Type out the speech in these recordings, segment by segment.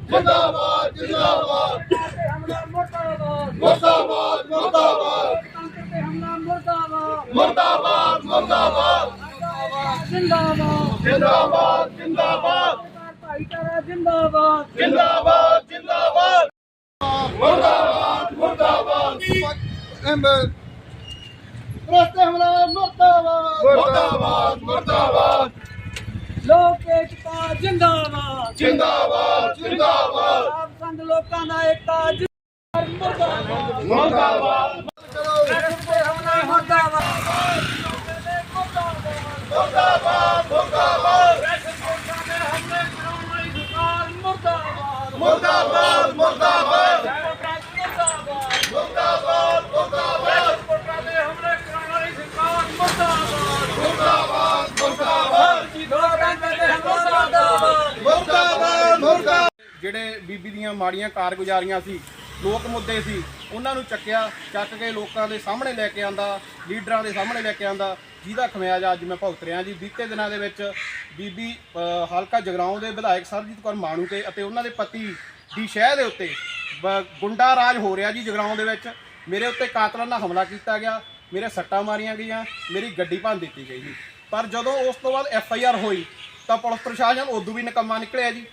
ਜਿੰਦਾਬਾਦ ਜਿੰਦਾਬਾਦ। ਮੁਰਦਾਬਾਦ ਮੁਰਦਾਬਾਦ। ਮੁਰਦਾਬਾਦ ਮੁਰਦਾਬਾਦ। ਜਿੰਦਾਬਾਦ ਜਿੰਦਾਬਾਦ। ਜਿੰਦਾਬਾਦ ਜਿੰਦਾਬਾਦ। ਮੁਰਦਾਬਾਦ ਮੁਰਦਾਬਾਦ। ਰਸਤੇ ਹਮਲਾ ਮੁਰਦਾਬਾਦ। ਮੁਰਦਾਬਾਦ ਮੁਰਦਾਬਾਦ। ਲੋਕ ਏਕਤਾ ਜਿੰਦਾਬਾਦ। ਜਿੰਦਾਬਾਦ ਜਿੰਦਾਬਾਦ। ਆਪ ਸੰਗ ਲੋਕਾਂ ਦਾ ਏਕਤਾ ਜਿੰਦਾਬਾਦ ਮੁਰਦਾਬਾਦ। ਮੁਰਦਾਬਾਦ। ਮੁਰਦਾਬਾਦ ਮੁਰਦਾਬਾਦ ਮੁਰਦਾਬਾਦ ਮੁਰਦਾਬਾਦ ਕੋਟਾ ਦੇ ਹਮਲੇ ਕਰਾਉਣ ਵਾਲੀ ਸਰਕਾਰ ਮੁਰਦਾਬਾਦ ਮੁਰਦਾਬਾਦ ਮੁਰਦਾਬਾਦ ਲੋਕਾਂ ਦੇ ਮੁਰਦਾਬਾਦ ਮੁਰਦਾਬਾਦ ਮੁਰਦਾਬਾਦ ਜਿਹੜੇ ਬੀਬੀ ਦੀਆਂ ਮਾੜੀਆਂ ਕਾਰਗੁਜ਼ਾਰੀਆਂ ਸੀ, ਲੋਕ ਮੁੱਦੇ ਸੀ, ਉਹਨਾਂ ਨੂੰ ਚੱਕਿਆ, ਚੱਕ ਕੇ ਲੋਕਾਂ ਦੇ ਸਾਹਮਣੇ ਲੈ ਕੇ ਆਂਦਾ, ਲੀਡਰਾਂ ਦੇ ਸਾਹਮਣੇ ਲੈ ਕੇ ਆਂਦਾ, ਜਿਹਦਾ ਖਮਿਆਜ ਅੱਜ ਮੈਂ ਭੁਗਤ ਰਿਹਾ ਜੀ। ਬੀਤੇ ਦਿਨਾਂ ਦੇ ਵਿੱਚ ਬੀਬੀ ਹਲਕਾ ਜਗਰਾਉਂ ਦੇ ਵਿਧਾਇਕ ਸਰਜੀਤ ਕੌਰ ਮਾਣੂ ਤੇ ਅਤੇ ਉਹਨਾਂ ਦੇ ਪਤੀ ਦੀ ਸ਼ਹਿ ਦੇ ਉੱਤੇ ਬ- ਗੁੰਡਾ ਰਾਜ ਹੋ ਰਿਹਾ ਜੀ ਜਗਰਾਉਂ ਦੇ ਵਿੱਚ। ਮੇਰੇ ਉੱਤੇ ਕਾਤਲਾਨਾ ਹਮਲਾ ਕੀਤਾ ਗਿਆ, ਮੇਰੇ ਸੱਟਾਂ ਮਾਰੀਆਂ ਗਈਆਂ, ਮੇਰੀ ਗੱਡੀ ਭੰਨ ਦਿੱਤੀ ਗਈ ਜੀ। ਪਰ ਜਦੋਂ ਉਸ ਤੋਂ ਬਾਅਦ ਐਫ ਆਈ ਆਰ ਹੋਈ, ਤਾਂ ਪੁਲਿਸ ਪ੍ਰਸ਼ਾਸਨ ਉਦੋਂ ਵੀ ਨਿਕੰਮਾ ਨਿਕਲਿਆ ਜੀ।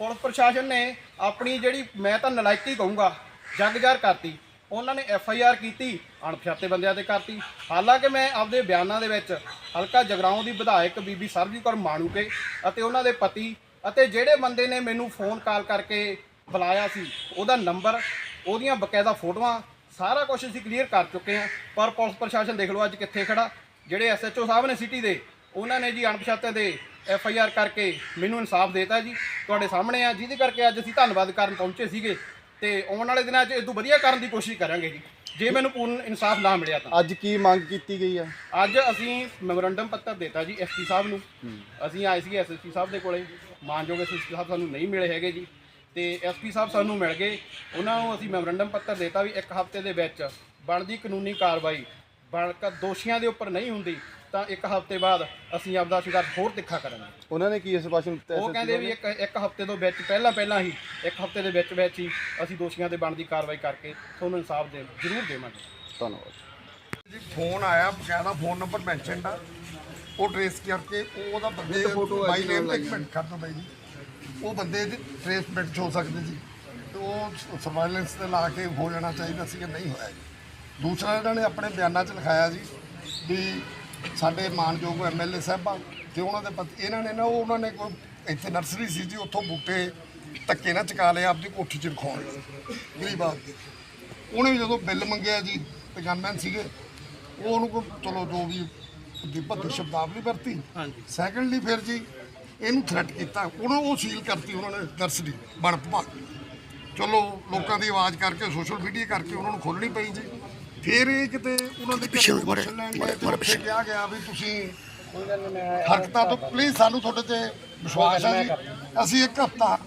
ਪੁਲਿਸ ਪ੍ਰਸ਼ਾਸਨ ਨੇ ਆਪਣੀ ਜਿਹੜੀ, ਮੈਂ ਤਾਂ ਨਲਾਇਕੀ ਕਹੂੰਗਾ ਜਗਜਾਰ ਕਰਤੀ। ਉਹਨਾਂ ਨੇ ਐਫ ਆਈ ਆਰ ਕੀਤੀ, ਅਣਪਛਾਤੇ ਬੰਦਿਆਂ ਤੇ ਕਰਤੀ। ਹਾਲਾਂਕਿ ਮੈਂ ਆਪਦੇ ਬਿਆਨਾਂ ਦੇ ਵਿੱਚ ਹਲਕਾ ਜਗਰਾਉਂ ਦੀ ਵਿਧਾਇਕ ਬੀਬੀ ਸਰਬਜੀਤ ਕੌਰ ਮਾਣੂਕੇ ਅਤੇ ਉਹਨਾਂ ਦੇ ਪਤੀ ਅਤੇ ਜਿਹੜੇ ਬੰਦੇ ਨੇ ਮੈਨੂੰ ਫੋਨ ਕਾਲ ਕਰਕੇ ਬੁਲਾਇਆ ਸੀ, ਉਹਦਾ ਨੰਬਰ, ਉਹਦੀਆਂ ਬਕਾਇਦਾ ਫੋਟੋਆਂ, ਸਾਰਾ ਕੁਝ ਅਸੀਂ ਕਲੀਅਰ ਕਰ ਚੁੱਕੇ ਹਾਂ। ਪਰ ਪੁਲਿਸ ਪ੍ਰਸ਼ਾਸਨ ਦੇਖ ਲਓ ਅੱਜ ਕਿੱਥੇ ਖੜਾ। ਜਿਹੜੇ ਐਸਐਚਓ ਸਾਹਿਬ ਨੇ ਸਿਟੀ ਦੇ, ਉਹਨਾਂ ਨੇ ਜੀ ਅਣਪਛਾਤੇ ਦੇ ਐਫ ਆਈ ਆਰ ਕਰਕੇ ਮੈਨੂੰ ਇਨਸਾਫ ਦੇਤਾ ਜੀ। ਤੁਹਾਡੇ ਸਾਹਮਣੇ ਆ ਜਿਹਦੇ ਕਰਕੇ ਅੱਜ ਅਸੀਂ ਧੰਨਵਾਦ ਕਰਨ ਪਹੁੰਚੇ ਸੀਗੇ। ਤੇ ਆਉਣ ਵਾਲੇ ਦਿਨਾਂ 'ਚ ਇਹ ਤੋਂ ਵਧੀਆ ਕਰਨ ਦੀ ਕੋਸ਼ਿਸ਼ ਕਰਾਂਗੇ ਜੀ। ਜੇ ਮੈਨੂੰ ਪੂਰਨ ਇਨਸਾਫ ਨਾ ਮਿਲਿਆ ਤਾਂ। ਅੱਜ ਕੀ ਮੰਗ ਕੀਤੀ ਗਈ ਹੈ ਅੱਜ ਅਸੀਂ ਮੈਮੋਰੰਡਮ ਪੱਤਰ ਦਿੱਤਾ ਜੀ ਐਸਪੀ ਸਾਹਿਬ ਨੂੰ। ਅਸੀਂ ਆਏ ਸੀ ਐਸਐਸਪੀ ਸਾਹਿਬ ਦੇ ਕੋਲੇ। ਮਾਨਯੋਗ ਐਸਐਸਪੀ ਸਾਹਿਬ ਸਾਨੂੰ ਨਹੀਂ ਮਿਲੇ ਹੈਗੇ ਜੀ। ਤੇ ਐਸਪੀ ਸਾਹਿਬ ਸਾਨੂੰ ਮਿਲ ਗਏ। ਉਹਨਾਂ ਨੂੰ ਅਸੀਂ ਮੈਮੋਰੰਡਮ ਪੱਤਰ ਦਿੱਤਾ ਵੀ ਇੱਕ ਹਫ਼ਤੇ ਦੇ ਵਿੱਚ ਬਣਦੀ ਕਾਨੂੰਨੀ ਕਾਰਵਾਈ ਬਣਕਰ ਦੋਸ਼ੀਆਂ ਦੇ ਉੱਪਰ ਨਹੀਂ ਹੁੰਦੀ ਤਾਂ ਇੱਕ ਹਫ਼ਤੇ ਬਾਅਦ ਅਸੀਂ ਆਪਦਾ ਸੰਘਰਸ਼ ਹੋਰ ਤਿੱਖਾ ਕਰਾਂਗੇ। ਉਹਨਾਂ ਨੇ ਕੀ ਇਸ ਪਾਸੇ ਨੂੰ ਉਹ ਕਹਿੰਦੇ ਵੀ ਇੱਕ ਇੱਕ ਹਫ਼ਤੇ ਤੋਂ ਵਿੱਚ ਪਹਿਲਾਂ ਪਹਿਲਾਂ ਹੀ ਇੱਕ ਹਫ਼ਤੇ ਦੇ ਵਿੱਚ ਵਿੱਚ ਹੀ ਅਸੀਂ ਦੋਸ਼ੀਆਂ ਤੇ ਬਣਦੀ ਕਾਰਵਾਈ ਕਰਕੇ ਤੁਹਾਨੂੰ ਇਨਸਾਫ ਦੇ ਜ਼ਰੂਰ ਦੇਵਾਂਗੇ। ਧੰਨਵਾਦ। ਜੀ ਫੋਨ ਆਇਆ ਬਕਾਇਦਾ ਫੋਨ ਨੰਬਰ ਮੈਂਸ਼ਨਡ ਆ। ਉਹ ਟ੍ਰੇਸ ਕਰਕੇ ਉਹ ਉਹਦਾ ਬੰਦੇ ਬਾਈ ਨੇਮ ਤੇ ਕਮੈਂਟ ਕਰ ਦੋ ਬਾਈ ਜੀ। ਉਹ ਬੰਦੇ ਦੀ ਟ੍ਰੇਸਮੈਂਟ ਹੋ ਸਕਦੇ ਜੀ ਤੇ ਉਹ ਸਰਵਾਈਲੈਂਸ ਤੇ ਲਾ ਕੇ ਹੋ ਜਾਣਾ ਚਾਹੀਦਾ ਸੀ ਕਿ ਨਹੀਂ ਹੋਇਆ ਜੀ। ਦੂਸਰਾ ਇਹਨਾਂ ਨੇ ਆਪਣੇ ਬਿਆਨਾਂ 'ਚ ਲਿਖਾਇਆ ਜੀ ਵੀ ਸਾਡੇ ਮਾਨਯੋਗ ਐਮਐਲਏ ਸਾਹਿਬਾਂ ਤੇ ਉਹਨਾਂ ਦੇ ਪਤੀ ਇਹਨਾਂ ਨੇ ਨਾ ਉਹ ਉਹਨਾਂ ਨੇ ਕੋਈ ਇੱਥੇ ਨਰਸਰੀ ਸੀ ਜੀ ਉੱਥੋਂ ਬੂਟੇ ਧੱਕੇ ਨਾਲ ਚਕਾ ਲਏ ਆਪਦੀ ਕੋਠੀ 'ਚ ਰਖਾਉਣ ਗਰੀਬ ਆਦਮੀ। ਉਹਨੇ ਜਦੋਂ ਬਿੱਲ ਮੰਗਿਆ ਜੀ ਤੇ ਗਨਮੈਨ ਸੀਗੇ ਉਹ ਉਹਨੂੰ ਕੋ ਚਲੋ ਜੋ ਵੀ ਦੀ ਭੱਦੀ ਸ਼ਬਦਾਵਲੀ ਵਰਤੀ। ਹਾਂਜੀ। ਸੈਕੰਡਲੀ ਫਿਰ ਜੀ ਇਹਨੂੰ ਥ੍ਰੈਟ ਕੀਤਾ ਉਹਨਾਂ ਉਹ ਸੀਲ ਕਰਤੀ ਉਹਨਾਂ ਨੇ ਨਰਸਰੀ ਬਣ ਭਾਗ ਚਲੋ ਲੋਕਾਂ ਦੀ ਆਵਾਜ਼ ਕਰਕੇ ਸੋਸ਼ਲ ਮੀਡੀਆ ਕਰਕੇ ਉਹਨਾਂ ਨੂੰ ਖੋਲਣੀ ਪਈ ਜੀ। ਫਿਰ ਇਹ ਕਿਤੇ ਉਹਨਾਂ ਦੇ permission ਲੈਣ ਗਏ ਤੇ ਉੱਥੇ ਕਿਹਾ ਗਿਆ ਵੀ ਤੁਸੀਂ ਹਰਕਤਾਂ ਤੋਂ ਪਲੀਜ਼ ਸਾਨੂੰ ਤੁਹਾਡੇ ਤੇ ਵਿਸ਼ਵਾਸ ਹੈ ਜੀ। ਅਸੀਂ ਇੱਕ ਹਫਤਾ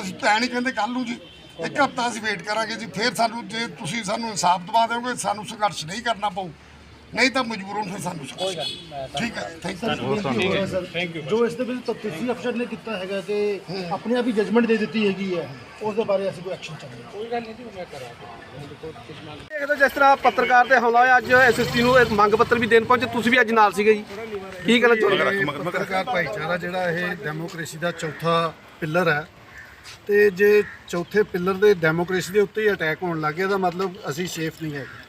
ਅਸੀਂ ਤਾਂ ਨਹੀਂ ਕਹਿੰਦੇ ਕੱਲ ਨੂੰ ਜੀ ਇੱਕ ਹਫਤਾ ਅਸੀਂ ਵੇਟ ਕਰਾਂਗੇ ਜੀ। ਫਿਰ ਸਾਨੂੰ ਜੇ ਤੁਸੀਂ ਸਾਨੂੰ ਇਨਸਾਫ ਦਵਾ ਦਿਓਗੇ ਸਾਨੂੰ ਸੰਘਰਸ਼ ਨਹੀਂ ਕਰਨਾ ਪਊ। ਨਹੀਂ ਤਾਂ ਮਜਬੂਰਨ ਫਿਰ ਸਾਨੂੰ ਸੰਘਰਸ਼ ਠੀਕ ਹੈ ਥੈਂਕ ਯੂ ਜੋ ਇਸ ਦੇ ਵਿੱਚ ਤਫਤੀਸ਼ੀ ਅਫਸਰ ਨੇ ਕੀਤਾ ਹੈਗਾ ਕਿ ਆਪਣੇ ਆਪ ਹੀ ਜਜਮੈਂਟ ਦੇ ਦਿੱਤੀ ਹੈਗੀ ਹੈ ਉਸ ਦੇ ਬਾਰੇ ਅਸੀਂ ਕੋਈ ਐਕਸ਼ਨ ਚਾਹੁੰਦੇ ਇਹ ਤਾਂ ਜਿਸ ਤਰ੍ਹਾਂ ਪੱਤਰਕਾਰ ਤੇ ਹਮਲਾ ਹੋਇਆ ਅੱਜ ਐਸਐਸਪੀ ਨੂੰ ਇਹ ਮੰਗ ਪੱਤਰ ਵੀ ਦੇਣ ਪਹੁੰਚੇ ਤੁਸੀਂ ਵੀ ਅੱਜ ਨਾਲ ਸੀਗੇ ਜੀ। ਕੀ ਕਹਿਣਾ ਚਾਹੁੰਦੇ ਪੱਤਰਕਾਰ ਭਾਈਚਾਰਾ ਜਿਹੜਾ ਇਹ ਡੈਮੋਕ੍ਰੇਸੀ ਦਾ ਚੌਥਾ ਪਿੱਲਰ ਹੈ ਤੇ ਜੇ ਚੌਥੇ ਪਿੱਲਰ ਦੇ ਡੈਮੋਕ੍ਰੇਸੀ ਦੇ ਉੱਤੇ ਹੀ ਅਟੈਕ ਹੋਣ ਲੱਗ ਗਿਆ ਤਾਂ ਮਤਲਬ ਅਸੀਂ ਸੇਫ ਨਹੀਂ ਹੈਗੇ।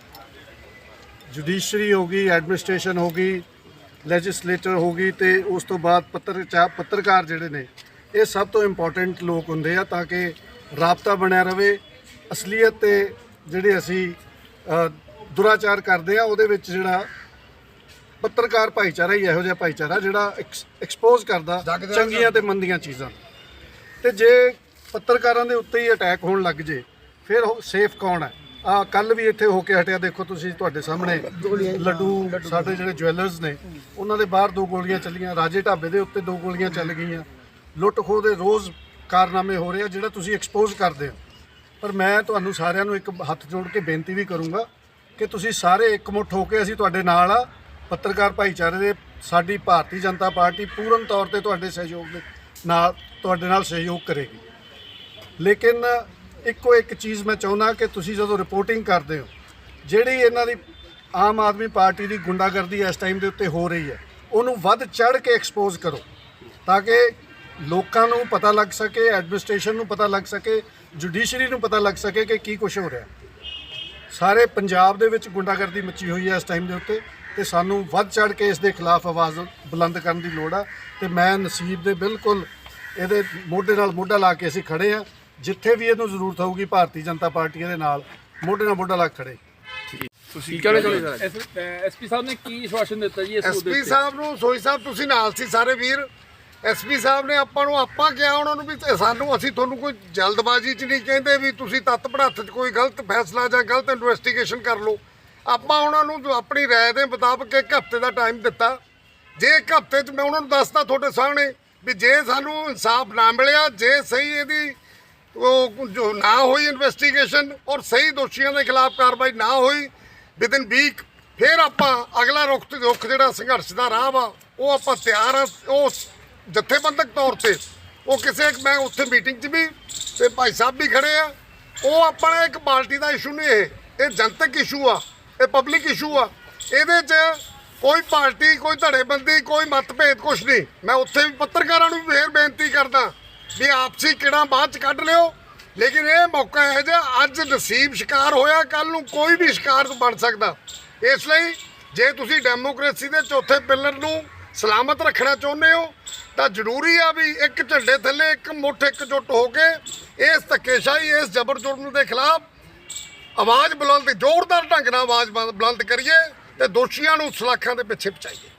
ਜੁਡੀਸ਼ਰੀ ਹੋ ਗਈ ਐਡਮਿਨਿਸਟ੍ਰੇਸ਼ਨ ਹੋ ਗਈ ਲੈਜਿਸਲੇਟਰ ਹੋ ਗਈ ਤੇ ਉਸ ਤੋਂ ਬਾਅਦ ਪੱਤਰ ਪੱਤਰਕਾਰ ਜਿਹੜੇ ਨੇ ਇਹ ਸਭ ਤੋਂ ਇੰਪੋਰਟੈਂਟ ਲੋਕ ਹੁੰਦੇ ਆ ਤਾਂ ਕਿ ਰਾਬਤਾ ਬਣਿਆ ਰਵੇ ਅਸਲੀਅਤ ਤੇ ਜਿਹੜੇ ਅਸੀਂ ਦੁਰਾਚਾਰ ਕਰਦੇ ਆ ਉਹਦੇ ਵਿੱਚ ਜਿਹੜਾ ਪੱਤਰਕਾਰ ਭਾਈਚਾਰਾ ਹੀ ਇਹੋ ਜਿਹਾ ਭਾਈਚਾਰਾ ਜਿਹੜਾ ਐਕਸਪੋਜ਼ ਕਰਦਾ ਚੰਗੀਆਂ ਤੇ ਮੰਦੀਆਂ ਚੀਜ਼ਾਂ ਤੇ ਜੇ ਪੱਤਰਕਾਰਾਂ ਦੇ ਉੱਤੇ ਹੀ ਅਟੈਕ ਹੋਣ ਲੱਗ ਜੇ ਫਿਰ ਸੇਫ ਕੌਣ ਹੈ? ਆ ਕੱਲ ਵੀ ਇੱਥੇ ਹੋ ਕੇ ਹਟਿਆ, ਦੇਖੋ ਤੁਸੀਂ ਤੁਹਾਡੇ ਸਾਹਮਣੇ ਲੱਡੂ, ਸਾਡੇ ਜਿਹੜੇ ਜੁਐਲਰਸ ਨੇ, ਉਹਨਾਂ ਦੇ ਬਾਹਰ ਦੋ ਗੋਲੀਆਂ ਚੱਲੀਆਂ, ਰਾਜੇ ਢਾਬੇ ਦੇ ਉੱਤੇ ਦੋ ਗੋਲੀਆਂ ਚੱਲ ਗਈਆਂ। ਲੁੱਟ ਖੋਹ ਦੇ ਰੋਜ਼ ਕਾਰਨਾਮੇ ਹੋ ਰਹੇ ਆ, ਜਿਹੜਾ ਤੁਸੀਂ ਐਕਸਪੋਜ਼ ਕਰਦੇ ਹੋ। ਪਰ ਮੈਂ ਤੁਹਾਨੂੰ ਸਾਰਿਆਂ ਨੂੰ ਇੱਕ ਹੱਥ ਜੋੜ ਕੇ ਬੇਨਤੀ ਵੀ ਕਰੂੰਗਾ ਕਿ ਤੁਸੀਂ ਸਾਰੇ ਇਕਮੁੱਠ ਹੋ ਕੇ ਅਸੀਂ ਤੁਹਾਡੇ ਨਾਲ ਆ। ਪੱਤਰਕਾਰ ਭਾਈਚਾਰੇ ਦੇ, ਸਾਡੀ ਭਾਰਤੀ ਜਨਤਾ ਪਾਰਟੀ ਪੂਰਨ ਤੌਰ ਤੇ ਤੁਹਾਡੇ ਸਹਿਯੋਗ ਦੇ ਨਾਲ, ਤੁਹਾਡੇ ਨਾਲ ਸਹਿਯੋਗ ਕਰੇਗੀ। ਲੇਕਿਨ ਇੱਕੋ ਇੱਕ ਚੀਜ਼ ਮੈਂ ਚਾਹੁੰਦਾ ਕਿ ਤੁਸੀਂ ਜਦੋਂ ਰਿਪੋਰਟਿੰਗ ਕਰਦੇ ਹੋ, ਜਿਹੜੀ ਇਹਨਾਂ ਦੀ ਆਮ ਆਦਮੀ ਪਾਰਟੀ ਦੀ ਗੁੰਡਾਗਰਦੀ ਇਸ ਟਾਈਮ ਦੇ ਉੱਤੇ ਹੋ ਰਹੀ ਹੈ, ਉਹਨੂੰ ਵੱਧ ਚੜ ਕੇ ਐਕਸਪੋਜ਼ ਕਰੋ, ਤਾਂ ਕਿ ਲੋਕਾਂ ਨੂੰ ਪਤਾ ਲੱਗ ਸਕੇ ਐਡਮਿਨਿਸਟ੍ਰੇਸ਼ਨ ਨੂੰ ਪਤਾ ਲੱਗ ਸਕੇ ਜੁਡੀਸ਼ਰੀ ਨੂੰ ਪਤਾ ਲੱਗ ਸਕੇ ਕਿ ਕੀ ਕੁਝ ਹੋ ਰਿਹਾ। ਸਾਰੇ ਪੰਜਾਬ ਦੇ ਵਿੱਚ ਗੁੰਡਾਗਰਦੀ ਮੱਚੀ ਹੋਈ ਹੈ ਇਸ ਟਾਈਮ ਦੇ ਉੱਤੇ, ਤੇ ਸਾਨੂੰ ਵੱਧ ਚੜ ਕੇ ਇਸ ਦੇ ਖਿਲਾਫ ਆਵਾਜ਼ ਬੁਲੰਦ ਕਰਨ ਦੀ ਲੋੜ ਆ, ਤੇ ਮੈਂ ਨਸੀਬ ਦੇ ਬਿਲਕੁਲ ਇਹਦੇ ਮੋਢੇ ਨਾਲ ਮੋਢਾ ਲਾ ਕੇ ਅਸੀਂ ਖੜੇ ਆ ਜਿੱਥੇ ਵੀ ਇਹਨੂੰ ਜ਼ਰੂਰਤ ਹੋਊਗੀ ਭਾਰਤੀ ਜਨਤਾ ਪਾਰਟੀ ਦੇ ਨਾਲ ਮੋਢੇ ਨਾਲ ਮੋਢਾ ਲਾ ਕੇ ਖੜੇ ਕੀ ਕਹਿਣਾ ਚਾਹੁੰਦੇ ਸਰ ਐਸਪੀ ਸਾਹਿਬ ਨੇ ਕੀ ਸ਼ਵਾਸ਼ਨ ਦਿੱਤਾ ਜੀ ਇਸ ਮੁੱਦੇ ਐਸਪੀ ਤੇ? ਸਾਹਿਬ ਨੂੰ ਸੋਈ ਸਾਹਿਬ ਤੁਸੀਂ ਨਾਲ ਸੀ ਸਾਰੇ ਵੀਰ। ਐਸਪੀ ਸਾਹਿਬ ਨੇ ਆਪਾਂ ਨੂੰ ਆਪਾਂ ਕਿਹਾ ਉਹਨਾਂ ਨੂੰ ਵੀ ਸਾਨੂੰ ਅਸੀਂ ਤੁਹਾਨੂੰ ਕੋਈ ਜਲਦਬਾਜ਼ੀ 'ਚ ਨਹੀਂ ਕਹਿੰਦੇ ਵੀ ਤੁਸੀਂ ਤੱਤ ਪੜਾਤ 'ਚ ਕੋਈ ਗਲਤ ਫੈਸਲਾ ਜਾਂ ਗਲਤ ਇਨਵੈਸਟੀਗੇਸ਼ਨ ਕਰ ਲਓ। ਆਪਾਂ ਉਹਨਾਂ ਨੂੰ ਜੋ ਆਪਣੀ ਰਾਏ ਦੇ ਮੁਤਾਬਕ ਇੱਕ ਹਫ਼ਤੇ ਦਾ ਟਾਈਮ ਦਿੱਤਾ। ਜੇ ਇੱਕ ਹਫ਼ਤੇ 'ਚ ਮੈਂ ਉਹਨਾਂ ਨੂੰ ਦੱਸਤਾ ਤੁਹਾਡੇ ਸਾਹਮਣੇ ਵੀ ਜੇ ਸਾਨੂੰ ਇਨਸਾਫ ਨਾ ਮਿਲਿਆ ਜੇ ਸਹੀ ਇਹਦੀ ਉਹ ਜੋ ਨਾ ਹੋਈ ਇਨਵੈਸਟੀਗੇਸ਼ਨ ਔਰ ਸਹੀ ਦੋਸ਼ੀਆਂ ਦੇ ਖਿਲਾਫ ਕਾਰਵਾਈ ਨਾ ਹੋਈ ਵਿਦ ਇਨ ਵੀਕ ਫਿਰ ਆਪਾਂ ਅਗਲਾ ਰੁਖ ਤੇ ਰੁਖ ਜਿਹੜਾ ਸੰਘਰਸ਼ ਦਾ ਰਾਹ ਵਾ, ਉਹ ਆਪਾਂ ਤਿਆਰ ਆ, ਉਹ ਜਥੇਬੰਦਕ ਤੌਰ ਤੇ ਉਹ ਕਿਸੇ ਇੱਕ ਮੈਂ ਉੱਥੇ ਮੀਟਿੰਗ 'ਚ ਵੀ ਤੇ ਭਾਈ ਸਾਹਿਬ ਵੀ ਖੜੇ ਆ। ਉਹ ਆਪਣਾ ਇੱਕ ਪਾਰਟੀ ਦਾ ਇਸ਼ੂ ਨਹੀਂ ਇਹ। ਇਹ ਜਨਤਕ ਇਸ਼ੂ ਆ, ਇਹ ਪਬਲਿਕ ਇਸ਼ੂ ਆ। ਇਹਦੇ 'ਚ ਕੋਈ ਪਾਰਟੀ, ਕੋਈ ਧੜੇਬੰਦੀ, ਕੋਈ ਮਤਭੇਦ ਕੁਛ ਨਹੀਂ। ਮੈਂ ਉੱਥੇ ਵੀ ਪੱਤਰਕਾਰਾਂ ਨੂੰ ਵੀ ਫੇਰ ਬੇਨਤੀ ਕਰਦਾ ਵੀ ਆਪਸੀ ਕਿਹੜਾ ਬਾਅਦ ਚ ਕੱਢ ਲਿਓ। ਲੇਕਿਨ ਇਹ ਮੌਕਾ ਹੈ ਜੇ ਅੱਜ ਨਸੀਬ ਸ਼ਿਕਾਰ ਹੋਇਆ ਕੱਲ ਨੂੰ ਕੋਈ ਵੀ ਸ਼ਿਕਾਰ ਬਣ ਸਕਦਾ। ਇਸ ਲਈ ਜੇ ਤੁਸੀਂ ਡੈਮੋਕ੍ਰੇਸੀ ਦੇ ਚੌਥੇ ਪਿਲਰ ਨੂੰ ਸਲਾਮਤ ਰੱਖਣਾ ਚਾਹੁੰਦੇ ਹੋ, ਤਾਂ ਜ਼ਰੂਰੀ ਆ ਵੀ ਇੱਕ ਝੰਡੇ ਥੱਲੇ ਇੱਕ ਮੁੱਠ, ਇੱਕ ਜੁੱਟ ਹੋ ਕੇ ਇਸ ਧੱਕੇਸ਼ਾਹੀ, ਇਸ ਜ਼ਬਰ ਜ਼ੁਲਮ ਦੇ ਖਿਲਾਫ ਆਵਾਜ਼ ਬੁਲੰਦ, ਜ਼ੋਰਦਾਰ ਢੰਗ ਨਾਲ ਆਵਾਜ਼ ਬੁਲੰਦ ਕਰੀਏ ਤੇ ਦੋਸ਼ੀਆਂ ਨੂੰ ਸਲਾਖਾਂ ਦੇ ਪਿੱਛੇ ਪਹੁੰਚਾਈਏ।